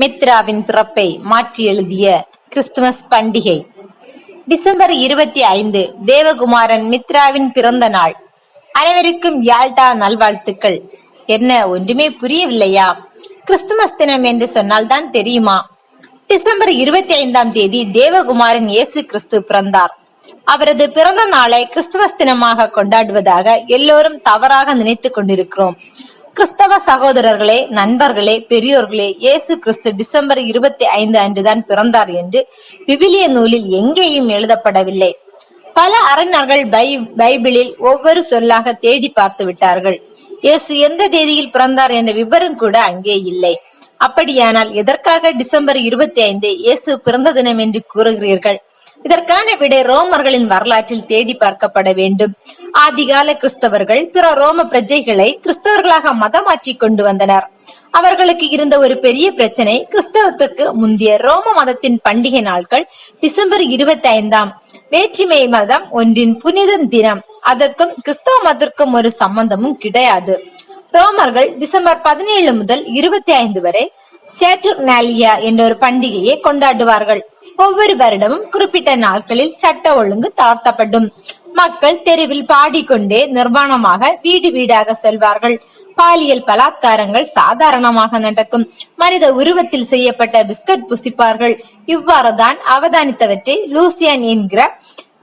மித்ராவின் பிறப்பை மாற்றி எழுதிய கிறிஸ்துமஸ் பண்டிகை. டிசம்பர் இருபத்தி ஐந்து தேவகுமாரன் மித்ராவின் பிறந்த நாள். அனைவருக்கும் யாழ்டா நல்வாழ்த்துக்கள். என்ன ஒன்றுமே புரியவில்லையா? கிறிஸ்துமஸ் தினம் என்று சொன்னால் தான் தெரியுமா? டிசம்பர் இருபத்தி ஐந்தாம் தேதி தேவகுமாரன் இயேசு கிறிஸ்து பிறந்தார். அவரது பிறந்த நாளை கிறிஸ்துமஸ் தினமாக கொண்டாடுவதாக எல்லோரும் தவறாக நினைத்து கொண்டிருக்கிறோம். கிறிஸ்தவ சகோதரர்களே நண்பர்களே பெரியோர்களே இயேசு கிறிஸ்து டிசம்பர் இருபத்தி ஐந்து அன்றுதான் பிறந்தார் என்று விவிலிய நூலில் எங்கேயும் எழுதப்படவில்லை. பல அறிஞர்கள் பை பைபிளில் ஒவ்வொரு சொல்லாக தேடி பார்த்து விட்டார்கள். இயேசு எந்த தேதியில் பிறந்தார் என்ற விவரம் கூட அங்கே இல்லை. அப்படியானால் எதற்காக டிசம்பர் இருபத்தி ஐந்து இயேசு பிறந்த தினம் என்று கூறுகிறீர்கள்? இதற்கான விடை ரோமர்களின் வரலாற்றில் தேடி பார்க்கப்பட வேண்டும். ஆதிகால கிறிஸ்தவர்கள் பிற ரோம பிரஜைகளை கிறிஸ்தவர்களாக மதமாற்றி கொண்டு வந்தனர். அவர்களுக்கு இருந்த ஒரு பெரிய பிரச்சனை கிறிஸ்தவத்துக்கு முந்தைய ரோம மதத்தின் பண்டிகை நாட்கள் டிசம்பர் இருபத்தி ஐந்தாம் வேற்றுமை மதம் ஒன்றின் புனித தினம். அதற்கும் கிறிஸ்தவ மதத்திற்கும் ஒரு சம்பந்தமும் கிடையாது. ரோமர்கள் டிசம்பர் பதினேழு முதல் இருபத்தி ஐந்து வரை சேட்டுர்னாலியா என்ற ஒரு பண்டிகையை கொண்டாடுவார்கள். ஒவ்வொரு வருடமும் குறிப்பிட்ட நாட்களில் சட்ட ஒழுங்கு தாழ்த்தப்படும். மக்கள் தெருவில் பாடிக்கொண்டே நிர்வாணமாக வீடு வீடாக செல்வார்கள். பாலியல் பலாத்காரங்கள் சாதாரணமாக நடக்கும். மனித உருவத்தில் செய்யப்பட்ட பிஸ்கட் புசிப்பார்கள். இவ்வாறுதான் அவதானித்தவற்றை லூசியன் என்கிற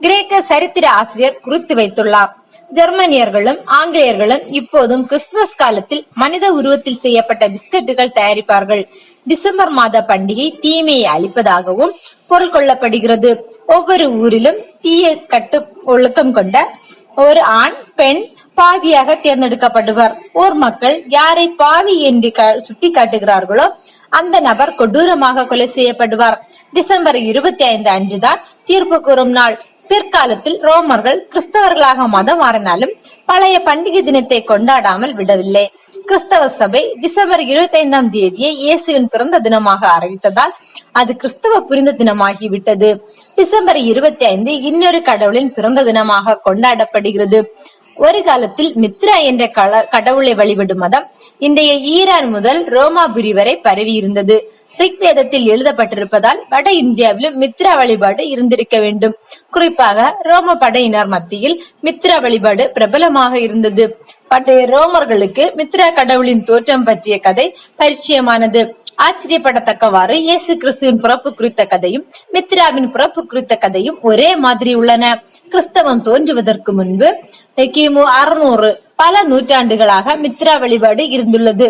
கிரேக்க சரித்திர ஆசிரியர் குறித்து வைத்துள்ளார். ஜெர்மனியர்களும் ஆங்கிலேயர்களும் இப்போதும் கிறிஸ்துமஸ் காலத்தில் மனித உருவத்தில் செய்யப்பட்ட பிஸ்கட்டுகள் தயாரிப்பார்கள். டிசம்பர் மாத பண்டிகை தீமையை அளிப்பதாகவும் பொருள் கொள்ளப்படுகிறது. ஒவ்வொரு ஊரிலும் தீய கட்டு ஒழுக்கம் கொண்ட ஒரு ஆண் பெண் பாவியாக தேர்ந்தெடுக்கப்படுவர். ஊர் மக்கள் யாரை பாவி என்று சுட்டி காட்டுகிறார்களோ அந்த நபர் கொடூரமாக கொலை செய்யப்படுவார். டிசம்பர் இருபத்தி ஐந்து அன்றுதான் தீர்ப்பு கூறும் நாள். பிற்காலத்தில் ரோமர்கள் கிறிஸ்தவர்களாக மதம் மாறினாலும் பழைய பண்டிகை தினத்தை கொண்டாடாமல் விடவில்லை. கிறிஸ்தவ சபை டிசம்பர் இருபத்தி ஐந்தாம் தேதியை இயேசுவின் பிறந்த தினமாக அறிவித்ததால் அது கிறிஸ்தவ புரிந்த தினமாகிவிட்டது டிசம்பர் இருபத்தி ஐந்து இன்னொரு கடவுளின் பிறந்த தினமாக கொண்டாடப்படுகிறது. ஒரு காலத்தில் மித்ரா என்ற கடவுளை வழிபடும் மதம் இன்றைய ஈரான் முதல் ரோமாபுரி வரை பரவி இருந்தது. ரிக்வேதத்தில் எழுதப்பட்டிருப்பதால் வட இந்தியாவிலும் மித்ரா வழிபாடு இருந்திருக்க வேண்டும். குறிப்பாக ரோம படையினர் மத்தியில் மித்ரா வழிபாடு பிரபலமாக இருந்தது. பண்டைய ரோமர்களுக்கு மித்ரா கடவுளின் தோற்றம் பற்றிய கதை பரிச்சயமானது. ஆச்சரியப்படத்தக்கவாறு இயேசு கிறிஸ்துவின் பிறப்பு குறித்த கதையும் மித்ராவின் பிறப்பு குறித்த கதையும் ஒரே மாதிரி உள்ளன. கிறிஸ்தவம் தோன்றுவதற்கு முன்பு கிமு அறுநூறு பல நூற்றாண்டுகளாக மித்ரா வழிபாடு இருந்துள்ளது.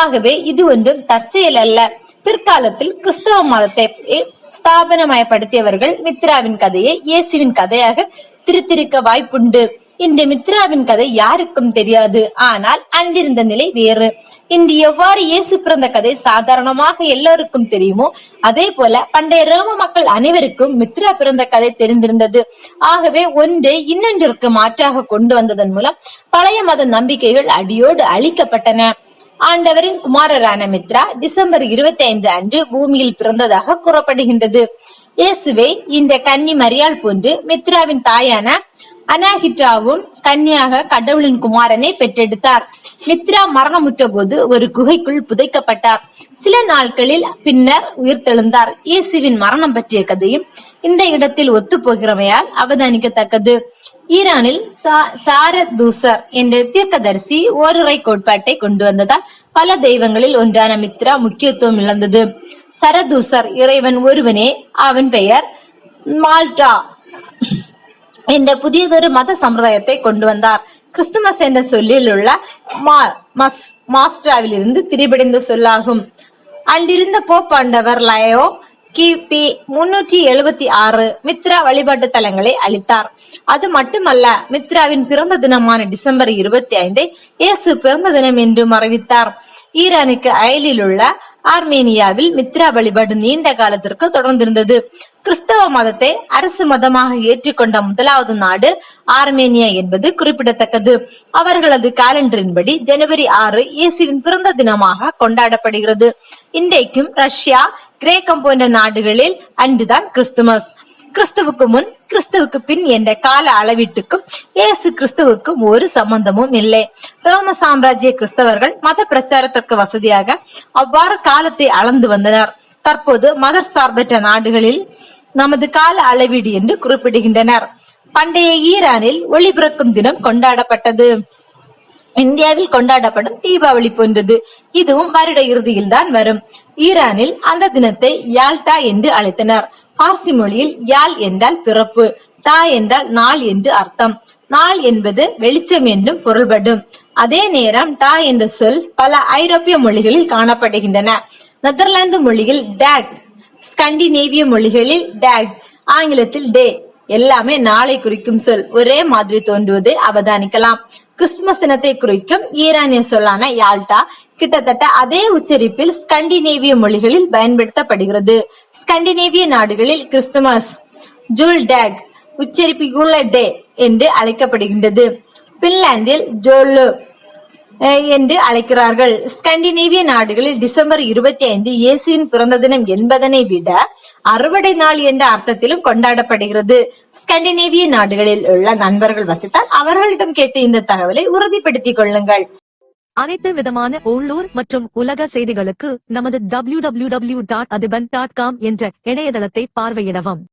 ஆகவே இது ஒன்றும் தற்செயல் அல்ல. பிற்காலத்தில் கிறிஸ்தவ மதத்தை ஸ்தாபனமயப்படுத்தியவர்கள் மித்ராவின் கதையை இயேசுவின் கதையாக திருத்திருக்க வாய்ப்புண்டு. இந்த மித்ராவின் கதை யாருக்கும் தெரியாது. ஆனால் அன்றிருந்த நிலை வேறு. இன்று எவ்வாறு இயேசு பிறந்த கதை சாதாரணமாக எல்லோருக்கும் தெரியுமோ அதே போல பண்டைய ரோம மக்கள் அனைவருக்கும் மித்ரா பிறந்த கதை தெரிந்திருந்தது. ஆகவே ஒன்று இன்னொன்றிற்கு மாற்றாக கொண்டு வந்ததன் மூலம் பழைய மத நம்பிக்கைகள் அடியோடு அழிக்கப்பட்டன. ஆண்டவரின் குமாரரான மித்ரா டிசம்பர் இருபத்தி ஐந்து அன்று பூமியில் பிறந்ததாக கூறப்படுகின்றது. இயேசுவை இந்த கன்னி மரியாள் போன்று மித்ராவின் தாயான அனாஹிட்டாவும் கன்னியாக கடவுளின் குமாரனை பெற்றெடுத்தார். மித்ரா மரணமுற்ற போது ஒரு குகைக்குள் புதைக்கப்பட்டார். சில நாட்களில் பின்னர் உயிர்த்தெழுந்தார். இயேசுவின் மரணம் பற்றிய கதையும் இந்த இடத்தில் ஒத்து போகிறவையால் அவதானிக்கத்தக்கது. ஈரானில் சாரதூசர் என்ற தீர்க்கதரிசி ஓருரை கோட்பாட்டை கொண்டு வந்ததால் பல தெய்வங்களில் ஒன்றான மித்ரா முக்கியத்துவம் இழந்தது. சரதூசர் இறைவன் ஒருவனே. அவன் பெயர் மால்டா. என்ற புதியதொரு மத சம்பிரதாயத்தை கொண்டு வந்தார். கிறிஸ்துமஸ் என்ற சொல்லில் உள்ள மாஸ்டாவில் இருந்து திரிபடைந்த சொல்லாகும். அன்றிருந்த போப்பாண்டவர் லயோ கிபி முன்னூற்றி எழுபத்தி ஆறு மித்ரா வழிபாட்டு தலங்களை அளித்தார். அது மட்டுமல்ல மித்ராவின் பிறந்த தினமான டிசம்பர் இருபத்தி ஐந்தை இயேசு பிறந்த தினம் என்றும் அறிவித்தார். ஈரானுக்கு அயலில் உள்ள ஆர்மேனியாவில் மித்ரா வழிபாடு நீண்ட காலத்திற்கு தொடர்ந்திருந்தது. கிறிஸ்தவ மதத்தை அரசு மதமாக ஏற்றுக்கொண்ட முதலாவது நாடு ஆர்மேனியா என்பது குறிப்பிடத்தக்கது. அவர்களது காலண்டரின்படி ஜனவரி ஆறு இயேசுவின் பிறந்த தினமாக கொண்டாடப்படுகிறது. இன்றைக்கும் ரஷ்யா கிரேக்கம் போன்ற நாடுகளில் அன்றுதான் கிறிஸ்துமஸ். கிறிஸ்துவுக்கு முன் கிறிஸ்துவுக்கு பின் என்ற கால அளவீட்டுக்கும் இயேசு கிறிஸ்துவுக்கும் ஒரு சம்பந்தமும் இல்லை. ரோம சாம்ராஜ்ய கிறிஸ்தவர்கள் மத பிரச்சாரத்திற்கு வசதியாக அவ்வாறு காலத்தை அளந்து வந்தனர். தற்போது மத சார்பற்ற நாடுகளில் நமது கால அளவீடு என்று குறிப்பிடுகின்றனர். பண்டைய ஈரானில் ஒளி பிறக்கும் தினம் கொண்டாடப்பட்டது. இந்தியாவில் கொண்டாடப்படும் தீபாவளி போன்றது. இதுவும் வருட இறுதியில் தான் வரும். ஈரானில் அந்த தினத்தை யால்டா என்று அழைத்தனர். பார்சி மொழியில் யாழ் என்றால் பிறப்பு டா என்றால் நாள் என்று அர்த்தம். நாள் என்பது வெளிச்சம் என்றும் பொருள்படும். அதே நேரம் டா என்ற சொல் பல ஐரோப்பிய மொழிகளில் காணப்படுகின்றன. நெதர்லாந்து மொழியில் டேக் ஸ்கண்டினேவிய மொழிகளில் டேக் ஆங்கிலத்தில் டே. எல்லாமே நாளை குறிக்கும் சொல். ஒரே மாதிரி தோன்றுவதை அவதானிக்கலாம். கிறிஸ்துமஸ் தினத்தை குறிக்கும் ஈரானிய சொல்லான யால்டா கிட்டத்தட்ட அதே உச்சரிப்பில் ஸ்கண்டினேவிய மொழிகளில் பயன்படுத்தப்படுகிறது. ஸ்கண்டினேவிய நாடுகளில் கிறிஸ்துமஸ் ஜூல் டேக் உச்சரிப்பு டே என்று அழைக்கப்படுகின்றது. பின்லாந்தில் ஜோலோ என்று அழைக்கிறார்கள். ஸ்கண்டினேவிய நாடுகளில் டிசம்பர் இருபத்தி ஐந்து இயேசுவின் பிறந்த தினம் என்பதனை விட அறுவடை நாள் என்ற அர்த்தத்திலும் கொண்டாடப்படுகிறது. ஸ்கண்டினேவிய நாடுகளில் உள்ள நண்பர்கள் வசித்தால் அவர்களிடம் கேட்டு இந்த தகவலை உறுதிப்படுத்திக் கொள்ளுங்கள். அனைத்து விதமான உள்ளூர் மற்றும் உலக செய்திகளுக்கு நமது W W W dot Athiban dot com என்ற இணையதளத்தை பார்வையிடவும்.